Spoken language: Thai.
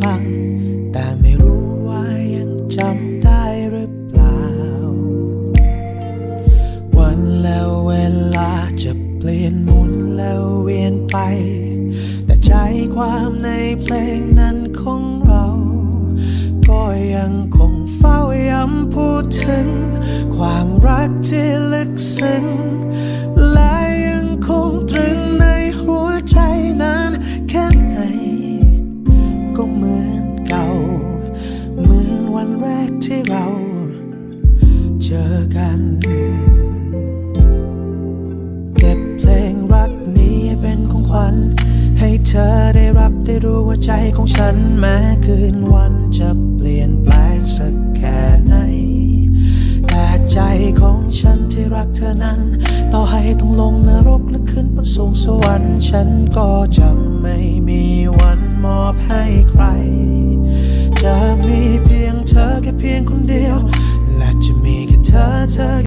ฟัง แต่ไม่รู้ว่ายังจำได้หรือเปล่า วันแล้วเวลาจะเปลี่ยนหมุนแล้วเวียนไป แต่ใจความในเพลงนั้นของเรา ก็ยังคงเฝ้าย้ำพูดถึง ความรักที่ลึกซึ้ง วันแรกที่เราเจอกัน เก็บเพลงรักนี้เป็นของขวัญ ให้เธอได้รับได้รู้ว่าใจของฉันแม้คืนวันจะเปลี่ยนแปลงสักแค่ไหน แต่ใจของฉันที่รักเธอนั้น ต่อให้ต้องลงนรกและขึ้นบนสวงสวรรค์ฉันก็จะไม่ จะมีแค่เธอเธอ